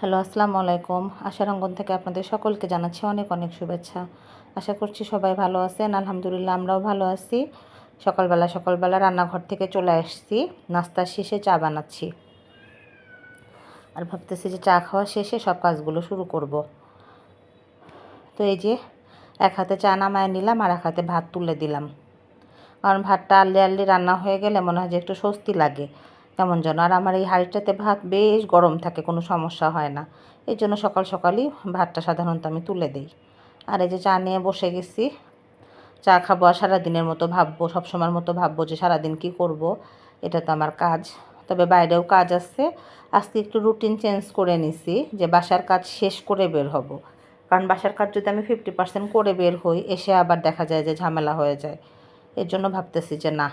Hello, আসসালামু আলাইকুম। আশারঙ্গন থেকে আপনাদের সকলকে জানাচ্ছি অনেক অনেক শুভেচ্ছা। আশা করছি সবাই ভালো আছেন। আলহামদুলিল্লাহ আমরাও ভালো আছি। সকালবেলা সকালবেলা রান্নাঘর থেকে চলে আসছি। নাস্তার শেষে চা বানাচ্ছি। আর ভাবতেছি যে চা খাওয়া শেষে সব কাজগুলো শুরু করব। তো এই যে এক হাতে চা নামায় নিলাম, আর এক হাতে ভাত তুলে দিলাম। কারণ ভাতটা আল্লি আল্লি রান্না হয়ে গেলে মনে হয় যে একটু স্বস্তি লাগে। কেমন যেন। আর আমার এই হাঁড়িটাতে ভাত বেশ গরম থাকে, কোনো সমস্যা হয় না। এই জন্য সকাল সকালই ভাতটা সাধারণত আমি তুলে দিই। আর এই যে চা নিয়ে বসে গেছি, চা খাব আর সারাদিনের মতো ভাববো, সবসময়ের মতো ভাববো যে সারাদিন কি করব, এটা তো আমার কাজ। তবে বাইরেও কাজ আছে। আজকে একটু রুটিন চেঞ্জ করে নিছি যে বাসার কাজ শেষ করে বের হব। কারণ বাসার কাজ যদি আমি ফিফটি পার্সেন্ট করে বের হই, এসে আবার দেখা যায় যে ঝামেলা হয়ে যায়। এর জন্য ভাবতেছি যে না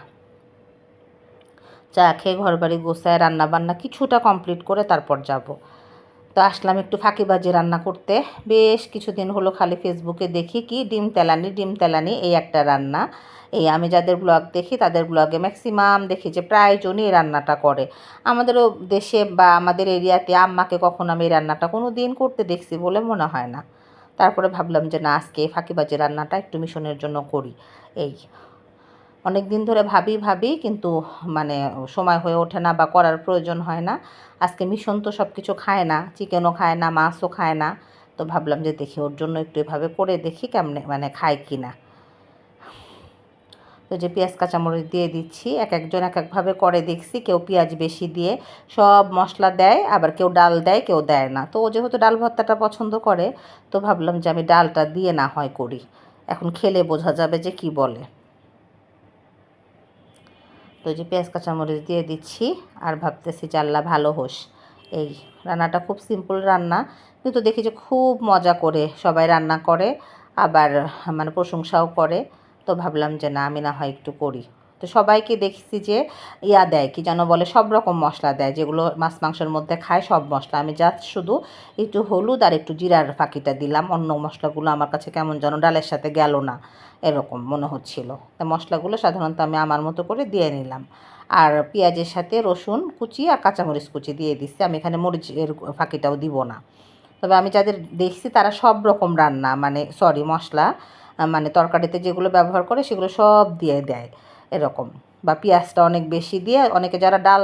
চা খেয়ে ঘর বাড়ি গোছায় রান্না বান্না কিছুটা কমপ্লিট করে তারপর যাব। তো আসলাম একটু ফাঁকিবাজি রান্না করতে। বেশ কিছুদিন হলো খালি ফেসবুকে দেখি কি ডিম তেলানি ডিম তেলানি এই একটা রান্না। এই আমি যাদের ব্লগ দেখি তাদের ব্লগে ম্যাক্সিমাম দেখি যে প্রায়জনই এই রান্নাটা করে। আমাদেরও দেশে বা আমাদের এরিয়াতে আম্মাকে কখন আমি এই রান্নাটা কোনো দিন করতে দেখছি বলে মনে হয় না। তারপরে ভাবলাম যে না, আজকে এই ফাঁকিবাজি রান্নাটা একটু মিশনের জন্য করি। এই অনেক দিন ধরে ভাবি ভাবি কিন্তু মানে সময় হয়ে ওঠে না বা করার প্রয়োজন হয় না। আজকে মিশন তো সব কিছু খায় না, চিকেনও খায় না, মাছও খায় না। তো ভাবলাম যে দেখি ওর জন্য একটু এভাবে করে দেখি কেমনে মানে খায় কি না তো যে পেঁয়াজ, কাঁচামরিচ দিয়ে দিচ্ছি, এক একজন এক একভাবে করে দেখছি, কেউ পেঁয়াজ বেশি দিয়ে সব মশলা দেয়, আবার কেউ ডাল দেয়, কেউ দেয় না। তো ও যেহেতু ডাল ভর্তাটা পছন্দ করে, তো ভাবলাম যে আমি ডালটা দিয়ে না হয় করি। এখন খেলে বোঝা যাবে যে কি বলে। তো যে পেঁয়াজ, কাঁচামরিচ দিয়ে দিচ্ছি আর ভাবতেছি জাল্লা ভালো হোস। এই রান্নাটা খুব সিম্পল রান্না, কিন্তু দেখি যে খুব মজা করে সবাই রান্না করে, আবার মানে প্রশংসাও করে। তো ভাবলাম যে না, আমি না হয় একটু করি। তো সবাইকে দেখছি যে ইয়া দেয়, কি যেন বলে, সব রকম মশলা দেয়, যেগুলো মাছ মাংসের মধ্যে খায় সব মশলা। আমি জাস্ট শুধু একটু হলুদ আর একটু জিরার ফাঁকিটা দিলাম, অন্য মশলাগুলো আমার কাছে কেমন যেন ডালের সাথে গেল না, এরকম মনে হচ্ছিল। তা মশলাগুলো সাধারণত আমি আমার মতো করে দিয়ে নিলাম। আর পেঁয়াজের সাথে রসুন কুচি আর কাঁচামরিচ কুচি দিয়ে দিচ্ছি, আমি এখানে মরিচের ফাঁকিটাও দিব না। তবে আমি যাদের দেখছি তারা সব রকম রান্না মানে সরি মশলা মানে তরকারিতে যেগুলো ব্যবহার করে সেগুলো সব দিয়ে দেয়। এরকম। বা পেঁয়াজটা অনেক বেশি দিয়ে, অনেকে যারা ডাল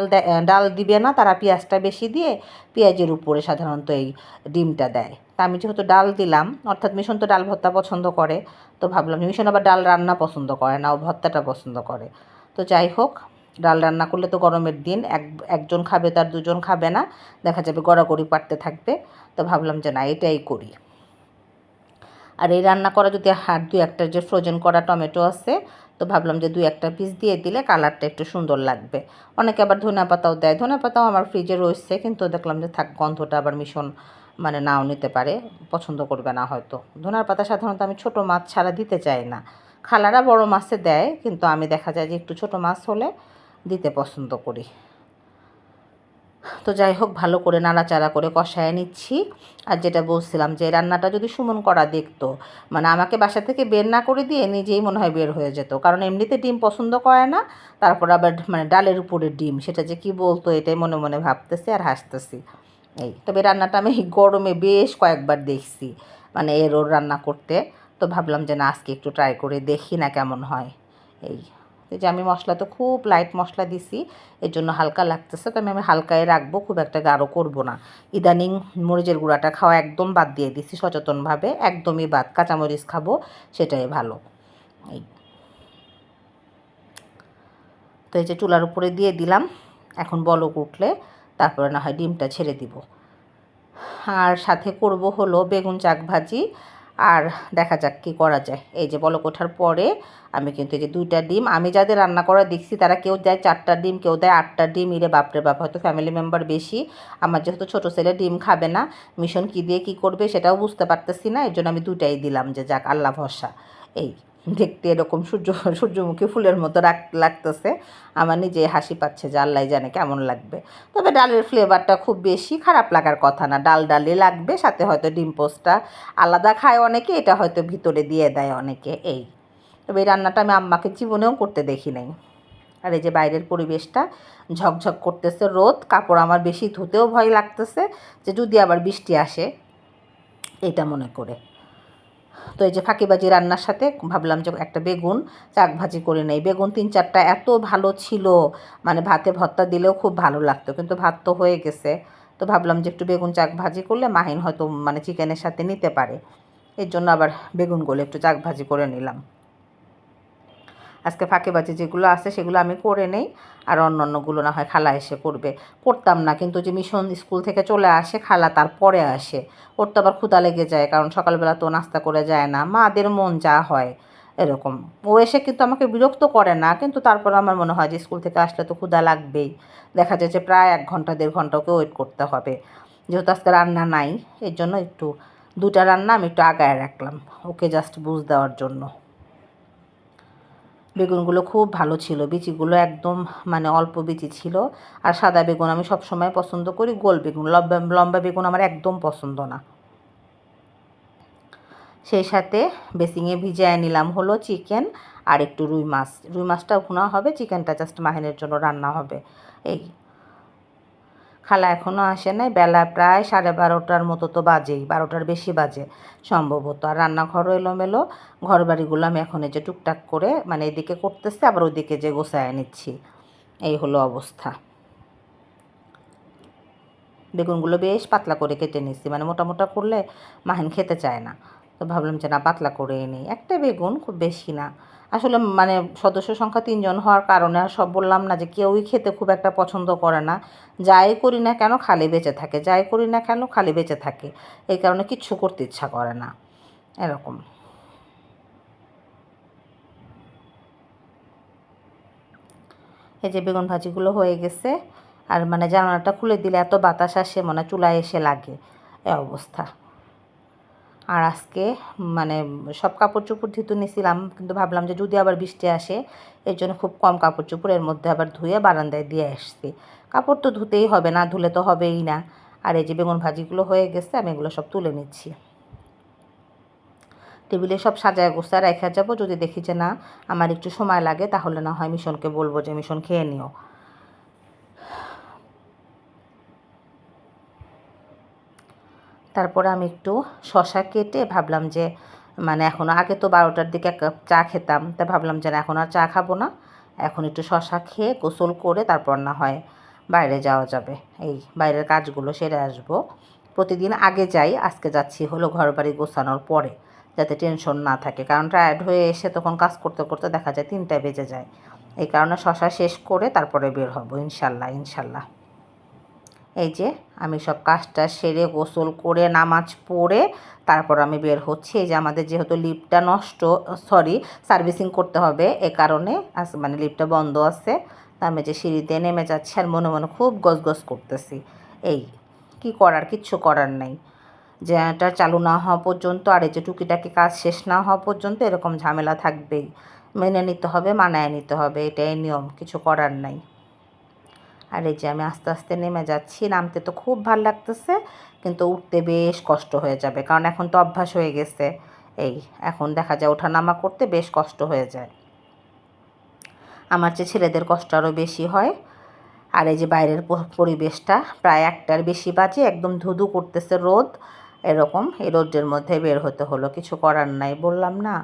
ডাল দিবে না, তারা পেঁয়াজটা বেশি দিয়ে পেঁয়াজের উপরে সাধারণত এই ডিমটা দেয়। তা আমি যেহেতু ডাল দিলাম, অর্থাৎ মিশন তো ডাল ভর্তা পছন্দ করে, তো ভাবলাম মিশন আবার ডাল রান্না পছন্দ করে না, ও ভর্তাটা পছন্দ করে। তো যাই হোক, ডাল রান্না করলে তো গরমের দিন, এক, একজন খাবে, তার দুজন খাবে না, দেখা যাবে গড়াগড়ি পারতে থাকবে। তো ভাবলাম যে না, এটাই করি। আর এই রান্না করা যদি হাত দু একটা যে ফ্রোজেন করা টমেটো আছে, তো ভাবলাম যে দুই একটা পিস দিয়ে দিলে কালারটা একটু সুন্দর লাগবে। অনেকে আবার ধনিয়া পাতাও দেয়। ধনিয়া পাতাও আমার ফ্রিজে রয়েছে, কিন্তু দেখলাম যে থাক, গন্ধটা আবার মিশন মানে নাও নিতে পারে, পছন্দ করবে না হয়তো। ধনার পাতা সাধারণত আমি ছোট মাছ ছাড়া দিতে চাই না। খালারা বড় মাছে দেয়, কিন্তু আমি দেখা যায় যে একটু ছোট মাছ হলে দিতে পছন্দ করি। তো যাই হোক, ভালো করে নাড়াচাড়া করে কষায় নিচ্ছি। আর যেটা বলছিলাম যে, রান্নাটা যদি সুমন করা দেখতো মানে আমাকে বাসা থেকে বের না করে দিয়ে নিজেই মনে হয় বের হয়ে যেত। কারণ এমনিতে ডিম পছন্দ করে না, তারপর আবার মানে ডালের উপরে ডিম, সেটা যে কি বলতো, এটাই মনে মনে ভাবতেছি আর হাসতেছি। এই, তবে রান্নাটা আমি গরমে বেশ কয়েকবার দেখছি মানে এর ওর রান্না করতে। তো ভাবলাম যে না, আজকে একটু ট্রাই করে দেখি না কেমন হয়। এই। যে আমি মশলা তো খুব লাইট মশলা দিছি, এর জন্য হালকা লাগতেছে, তো আমি হালকায় রাখব, খুব একটা গাঢ় করব না। ইদানিং মরিচের গুঁড়াটা খাওয়া একদম বাদ দিয়ে দিছি সচেতনভাবে, একদমই বাদ, কাঁচামরিচ খাব, সেটাই ভালো। এই। তো এই যে চুলার উপরে দিয়ে দিলাম, এখন বলক উঠলে তারপরে না হয় ডিমটা ছেড়ে দিব। আর সাথে করব হলো বেগুন চাক ভাজি আর দেখা যাক কী করা যায়। এই যে বলক ওঠার পরে আমি কিন্তু এই যে দুইটা ডিম, আমি যাদের রান্না করা দেখছি তারা কেউ দেয় চারটা ডিম, কেউ দেয় আটটা ডিম, ইরে বাপরে বাপ, হয়তো ফ্যামিলি মেম্বার বেশি। আমার যেহেতু ছোটো ছেলে ডিম খাবে না মিশন কী দিয়ে কি করবে সেটাও বুঝতে পারতেছি না, এর জন্য আমি দুটাই দিলাম যে যাক, আল্লাহ ভরসা। এই দেখতে এরকম সূর্য, সূর্যমুখী ফুলের মতো লাগতেছে। আমার নিজে হাসি পাচ্ছে যে আল্লাহ জানে কেমন লাগবে। তবে ডালের ফ্লেভারটা খুব বেশি খারাপ লাগার কথা না। ডাল ডালে লাগবে, সাথে হয়তো ডিম পোস্টটা আলাদা খায় অনেকে, এটা হয়তো ভিতরে দিয়ে দেয় অনেকে, এই। তবে এই রান্নাটা আমি আম্মাকে জীবনেও করতে দেখি নাই। আর এই যে বাইরের পরিবেশটা ঝকঝক করতেছে রোদ, কাপড় আমার বেশি ধুতেও ভয় লাগতেছে যে যদি আবার বৃষ্টি আসে, এটা মনে করে। তো এই যে ফাঁকিবাজি রান্নার সাথে ভাবলাম যে একটা বেগুন চাক ভাজি করে নেই। বেগুন তিন চারটা এত ভালো ছিল মানে ভাতে ভর্তা দিলেও খুব ভালো লাগতো, কিন্তু ভাত তো হয়ে গেছে। তো ভাবলাম যে একটু বেগুন চাক ভাজি করলে মাহিন হয়তো মানে চিকেনের সাথে নিতে পারে। এর জন্য আবার বেগুনগুলো একটু চাক ভাজি করে নিলাম। আজকে ফাঁকেবাজি যেগুলো আছে সেগুলো আমি করে নেই। আর অন্য অন্যগুলো না হয় খালা এসে করবে। করতাম না, কিন্তু যে মিশন স্কুল থেকে চলে আসে, খালা তারপরে আসে। ওর তো আবার ক্ষুদা লেগে যায়, কারণ সকালবেলা তো নাস্তা করে যায় না। মাদের মন যা হয়, এরকম। ও এসে কিন্তু আমাকে বিরক্ত করে না, কিন্তু তারপর আমার মনে হয় যে স্কুল থেকে আসলে তো ক্ষুদা লাগবেই। দেখা যায় যে প্রায় এক ঘণ্টা, দেড় ঘণ্টা ওকে ওয়েট করতে হবে। যেহেতু আজকে রান্না নাই, এর জন্য একটু, দুটা রান্না আমি একটু আগায় রাখলাম, ওকে জাস্ট বুঝ দেওয়ার জন্য। বেগুনগুলো খুব ভালো ছিল। বিচিগুলো একদম মানে অল্প বিচি ছিল। আর সাদা বেগুন আমি সবসময় পছন্দ করি, গোল বেগুন। লম্বা লম্বা বেগুন আমার একদম পছন্দ না। সেই সাথে বেসিংয়ে ভিজিয়ে নিলাম হলো চিকেন আর একটু রুই মাছ। রুই মাছটা ভুনা হবে, চিকেনটা জাস্ট মাহিনের জন্য রান্না হবে। এই খালা এখনও আসে নাই, বেলা প্রায় সাড়ে বারোটার মতো তো বাজেই, বারোটার বেশি বাজে সম্ভবত। আর রান্নাঘরও এলোমেলো ঘর বাড়িগুলো আমি এখন এই যে টুকটাক করে মানে এদিকে করতেছি, আবার ওইদিকে যে গোছায় নিচ্ছি। এই হলো অবস্থা। বেগুনগুলো বেশ পাতলা করে কেটে নিচ্ছি মানে মোটা মোটা করলে মাহিন খেতে চায় না। তো ভাবলাম যে না, পাতলা করে নিই। একটা বেগুন খুব বেশি না। আসলে মানে সদস্য সংখ্যা তিনজন হওয়ার কারণে আর সব বললাম না যে কেউই খেতে খুব একটা পছন্দ করে না। যাই করি না কেন খালি বেঁচে থাকে, যাই করি না কেন খালি বেঁচে থাকে। এই কারণে কিচ্ছু করতে ইচ্ছা করে না। এরকম। এই যে বেগুন ভাজিগুলো হয়ে গেছে। আর মানে জানালাটা খুলে দিলে এত বাতাস আসে মানে চুলায় এসে লাগে। এ অবস্থা। আর আজকে মানে সব কাপড় চোপড় ধুতে নিয়েছিলাম কিন্তু ভাবলাম যে যদি আবার বৃষ্টি আসে, এর জন্য খুব কম কাপড় চোপড় এর মধ্যে আবার ধুয়ে বারান্দায় দিয়ে আসছি। কাপড় তো ধুতেই হবে না, ধুলে তো হবেই না। আর এই যে বেগুন ভাজিগুলো হয়ে গেছে, আমি এগুলো সব তুলে নিচ্ছি। টেবিলে সব সাজায় গোছায় রেখে যাব, যদি দেখি যে না, আমার একটু সময় লাগে, তাহলে না হয় মিশনকে বলব যে মিশন খেয়ে নিও। তারপরে আমি একটু শশা কেটে ভাবলাম যে মানে এখন আগে তো বারোটার দিকে এক কাপ চা খেতাম, তা ভাবলাম যে এখন আর চা খাব না। এখন একটু শশা খেয়ে গোসল করে তারপর না হয় বাইরে যাওয়া যাবে। এই বাইরের কাজগুলো সেরে আসব। প্রতিদিন আগে যাই, আজকে যাচ্ছি হলো ঘর বাড়ি গোছানোর পরে, যাতে টেনশন না থাকে। কারণ টায়ার্ড হয়ে এসে তখন কাজ করতে করতে দেখা যায় তিনটায় বেজে যায়। এই কারণে শশা শেষ করে তারপরে বের হব, ইনশাল্লাহ ইনশাল্লাহ। এই যে, আমি সব কাজটা সেরে গোসল করে, নামাজ পড়ে, তারপর আমি বের হচ্ছি। এই যে, আমাদের যেহেতু লিফটটা নষ্ট সরি সার্ভিসিং করতে হবে, এ কারণে আস মানে লিফটটা বন্ধ আছে। আমি যে সিঁড়িতে নেমে যাচ্ছি আর মনে মনে খুব গজগজ করতেছি। এই, কি করার? কিচ্ছু করার নাই। এটা চালু না হওয়া পর্যন্ত আর এই যে টুকিটাকি কাজ শেষ না হওয়া পর্যন্ত এরকম ঝামেলা থাকবেই। মেনে নিতে হবে, মানায় নিতে হবে, এটাই নিয়ম, কিছু করার নাই। আর এই যে আমি আস্তে আস্তে নেমে যাচ্ছি, নামতে তো খুব ভালো লাগতেছে, কিন্তু উঠতে বেশ কষ্ট হয়ে যাবে, কারণ এখন তো অভ্যাস হয়ে গেছে। এই এখন দেখা যায় ওঠানামা করতে বেশ কষ্ট হয়ে যায়। আমার চেয়ে ছেলেদের কষ্ট আরও বেশি হয়, আর এই যে বাইরের পরিবেশটা প্রায় একটার বেশি বাজে, একদম ধুধু করতেছে রোদ, এরকম এই রোদের মধ্যে বের হতে হলো, কিছু করার নাই, বললাম না।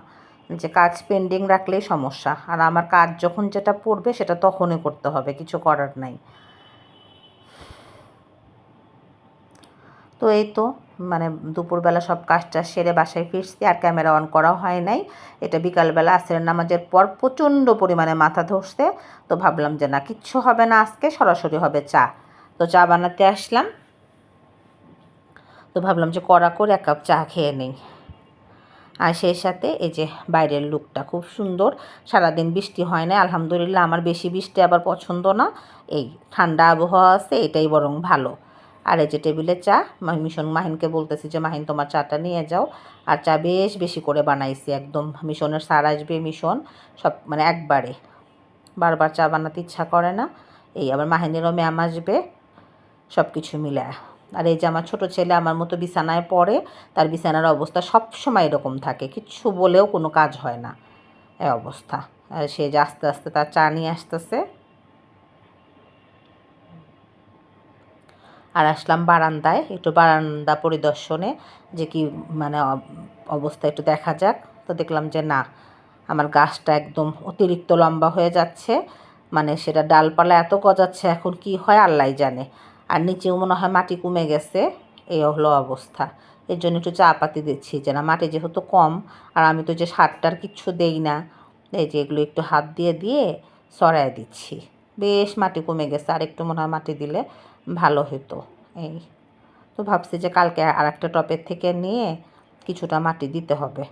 যে কাজ পেন্ডিং রাখলেই সমস্যা। আর আমার কাজ যখন যেটা পড়বে সেটা তখনই করতে হবে, কিছু করার নাই। তো এই তো মানে দুপুরবেলা সব কাজটা সেরে বাসায় ফিরছি, আর ক্যামেরা অন করা হয় নাই। এটা বিকালবেলা আসরের নামাজের পর প্রচণ্ড পরিমাণে মাথা ধরছে, তো ভাবলাম যে না, কিচ্ছু হবে না আজকে, সরাসরি হবে চা। তো চা বানাতে আসলাম। তো ভাবলাম যে কড়া করে এক কাপ চা খেয়ে নেই। আর সেই সাথে এই যে বাইরের লুকটা খুব সুন্দর। সারাদিন বৃষ্টি হয় না আলহামদুলিল্লাহ আমার বেশি বৃষ্টি আবার পছন্দ না। এই ঠান্ডা আবহাওয়া আছে, এটাই বরং ভালো। আর এই যে টেবিলে চা মিশন মাহিনকে বলতেছি যে, মাহিন, তোমার চাটা নিয়ে যাও। আর চা বেশ বেশি করে বানাইছি একদম। মিশনের সার আসবে মিশন, সব মানে একবারে। বারবার চা বানাতে ইচ্ছা করে না। এই আবার মাহিনেরও ম্যাম আসবে সব কিছু মিলে আর এই যে আমার ছোটো ছেলে আমার মতো বিছানায় পড়ে, তার বিছানার অবস্থা সবসময় এরকম থাকে। কিছু বলেও কোনো কাজ হয় না এ অবস্থা। আর সে যে আস্তে আস্তে তার চা নিয়ে আসতেছে। আর আসলাম বারান্দায়, একটু বারান্দা পরিদর্শনে, যে কি মানে অবস্থা একটু দেখা যাক। তো দেখলাম যে না, আমার গাছটা একদম অতিরিক্ত লম্বা হয়ে যাচ্ছে। মানে সেটা ডালপালা এত গজাচ্ছে, এখন কি হয় আল্লাহ জানে। আর নিচেও মনে হয় মাটি কমে গেছে। এই হলো অবস্থা। এর জন্য একটু চা পাতি দিচ্ছি যে না, মাটি যেহেতু কম, আর আমি তো যে সারটার কিচ্ছু দেই না, এই যে এগুলো একটু হাত দিয়ে দিয়ে সরাই দিচ্ছি। বেশ মাটি কমে গেছে, আর একটু মনে হয় মাটি দিলে ভালো হতো। এই তো ভাবছি যে কালকে আর একটা টপের থেকে নিয়ে কিছুটা মাটি দিতে হবে।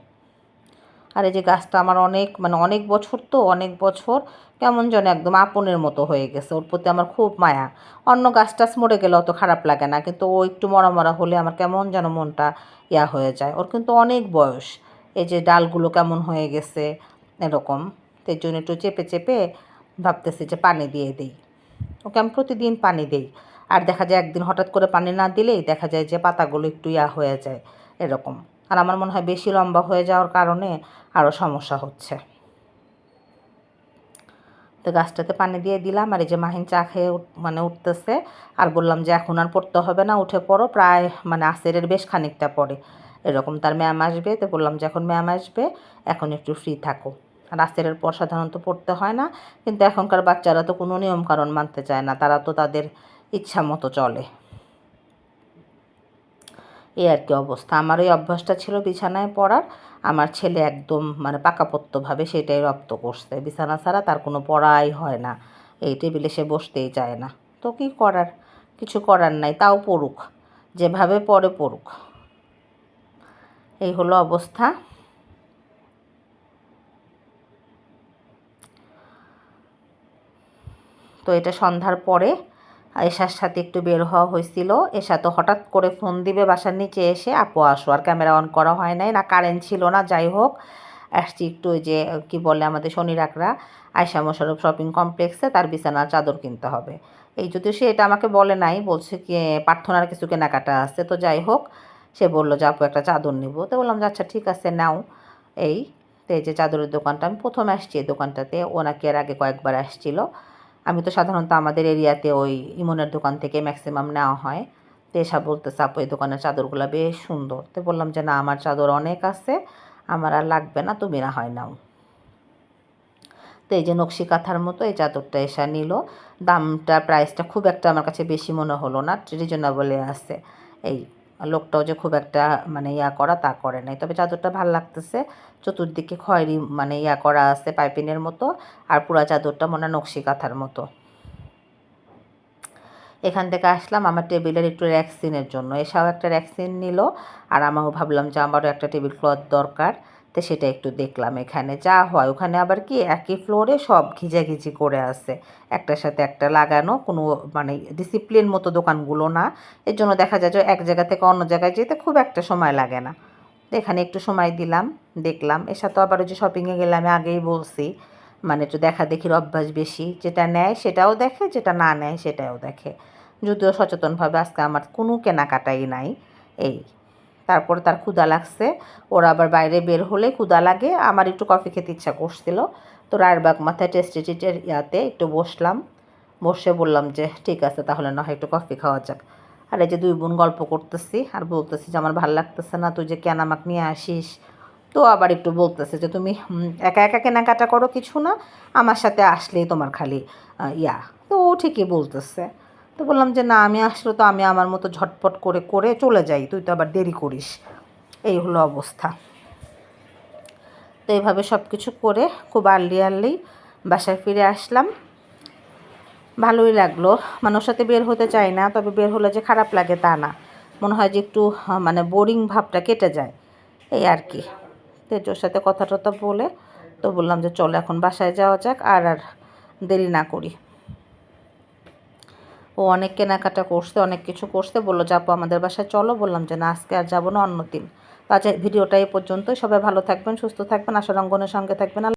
আর এই যে গাছটা আমার অনেক মানে অনেক বছর তো, অনেক বছর কেমন যেন একদম আপনের মতো হয়ে গেছে। ওর প্রতি আমার খুব মায়া। অন্য গাছ টাছ মরে গেলে অত খারাপ লাগে না, কিন্তু ও একটু মরা মরা হলে আমার কেমন যেন মনটা ইয়া হয়ে যায়। ওর কিন্তু অনেক বয়স। এই যে ডালগুলো কেমন হয়ে গেছে, এরকম। এই জন্য একটু চেপে চেপে ভাবতেছি যে পানি দিয়ে দিই। ওকে আমি প্রতিদিন পানি দিই। আর দেখা যায় একদিন হঠাৎ করে পানি না দিলেই দেখা যায় যে পাতাগুলো একটু ইয়া হয়ে যায়, এরকম। আর আমার মনে হয় বেশি লম্বা হয়ে যাওয়ার কারণে আরও সমস্যা হচ্ছে। তো গাছটাতে পানি দিয়ে দিলাম আর এই যে মাহিন চা খেয়ে মানে উঠতেছে আর বললাম যে এখন আর পড়তে হবে না, উঠে পড়ো, প্রায় মানে আসেরের বেশ খানিকটা পড়ে। এরকম তার ম্যাম আসবে, তো বললাম যে এখন ম্যাম আসবে, এখন একটু ফ্রি থাকো। আর আসেরের পর সাধারণত পড়তে হয় না, কিন্তু এখনকার বাচ্চারা তো কোনো নিয়মকানুন মানতে চায় না, তারা তো তাদের ইচ্ছা মতো চলে। এই আর কি অবস্থা। আমার ওই অভ্যাসটা ছিল বিছানায় পড়ার। আমার ছেলে একদম মানে পাকাপোক্তভাবে সেটাই রপ্ত করছে। বিছানা ছাড়া তার কোনো পড়াই হয় না। এই টেবিলে সে বসতেই চায় না। তো কী করার? কিছু করার নাই। তাও পড়ুক। যেভাবে পড়ে পড়ুক। এই হলো অবস্থা। তো এটা সন্ধ্যার পরে এশার সাথে একটু বের হওয়া হয়েছিল। এশা তো হঠাৎ করে ফোন দিবে বাসার নিচে এসে, আপু, আসো। আর ক্যামেরা অন করা হয় নাই, না কারেন্ট ছিল না, যাই হোক। আসছি একটু ওই যে, কি বলে আমাদের শনি রাকরা আয়সা মোশারফ শপিং কমপ্লেক্সে, তার বিছানার চাদর কিনতে হবে। এই যদিও সে এটা আমাকে বলে নাই, বলছে কি প্রার্থনার কিছু কেনাকাটা আছে, তো যাই হোক। সে বলল যে, আপু, একটা চাদর নিব। তো বললাম যে আচ্ছা ঠিক আছে, নাও। এই, তো এই যে চাদরের দোকানটা, আমি প্রথম আসছি এই দোকানটাতে। ওনাকে নাকি এর আগে কয়েকবার আসছিল। আমি তো সাধারণত আমাদের এরিয়াতে ওই ইমনের দোকান থেকে ম্যাক্সিমাম নেওয়া হয়। তো এসব বলতেছে, আপু, এই দোকানের চাদরগুলো বেশ সুন্দর। তো বললাম যে, না, আমার চাদর অনেক আছে, আমার আর লাগবে না, তুমি না হয় নাও। তো এই যে নকশি কাঁথার মতো এই চাদরটা এসা নিল। দামটা প্রাইসটা খুব একটা আমার কাছে বেশি মনে হলো না রিজনেবলে আছে। এই লোকটাও যে খুব একটা মানে ইয়া করা তা করে নাই। তবে চাদরটা ভালো লাগতেছে। চতুর্দিকে খয়েরি মানে ইয়া করা আছে পাইপিনের মতো আর পুরা চাদরটা মনে নকশি কাঁথার মতো। এখান থেকে আসলাম আমার টেবিলের একটু র্যাক্সিনের জন্য। এসাও একটা র্যাক্সিন নিল। আর আমারও ভাবলাম যে আমারও একটা টেবিল ক্লথ দরকার। তো সেটা একটু দেখলাম এখানে। যা হয়, ওখানে আবার কি একই ফ্লোরে সব ঘিজাঘিজি করে আছে। একটার সাথে একটা লাগানো, কোনো মানে ডিসিপ্লিন মতো দোকানগুলো না। এর জন্য দেখা যায় যে এক জায়গা থেকে অন্য জায়গায় যেতে খুব একটা সময় লাগে না। তো এখানে একটু সময় দিলাম, দেখলাম। এর সাথে আবার ওই যে শপিংয়ে গেলে আমি আগেই বলছি মানে একটু দেখা দেখির অভ্যাস বেশি। যেটা নেয় সেটাও দেখে, যেটা না নেয় সেটাও দেখে। যদিও সচেতনভাবে আজকে আমার কোনো কেনাকাটাই নাই। এই তারপরে তার ক্ষুদা লাগছে। ওরা আবার বাইরে বের হলে ক্ষুদা লাগে। আমার একটু কফি খেতে ইচ্ছা করছিল। তো রায়েরবাগ মাথায় টেস্টি টিটের ইয়াতে একটু বসলাম। বসে বললাম যে, ঠিক আছে, তাহলে না হয় একটু কফি খাওয়া যাক। আর এই যে দুই বোন গল্প করতেছি আর বলতেছি যে, আমার ভালো লাগতেছে না, তুই যে কেন আমাকে নিয়ে আসিস? তো আবার একটু বলতেছে যে, তুমি একা একা কেনাকাটা করো কিছু না। আমার সাথে আসলেই তোমার খালি ইয়া। তো ঠিকই বলতেছে। তো বললাম যে, না, আমি আসলে তো আমি আমার মতো ঝটপট করে করে চলে যাই, তুই তো আবার দেরি করিস। এই হলো অবস্থা। তো এইভাবে সব কিছু করে খুব আর্লি আর্লি বাসায় ফিরে আসলাম। ভালোই লাগল। মানে ওর সাথে বের হতে চাই না, তবে বের হলে যে খারাপ লাগে তা না। মনে হয় যে একটু মানে বোরিং ভাবটা কেটে যায়। এই আর কি। তো ওর সাথে কথা টথা বলে, তো বললাম যে, চলো এখন বাসায় যাওয়া যাক, আর আর দেরি না করি। ও অনেক কেনাকাটা করছে, অনেক কিছু করছে। বলল যাব আমাদের বাসায় চলো। বললাম যে, না, আজকে আর যাব না, অন্য দিন। তো ভিডিওটা এই পর্যন্তই। সবাই ভালো থাকবেন, সুস্থ থাকবেন। আশা রঙ্গনের সঙ্গে থাকবেন।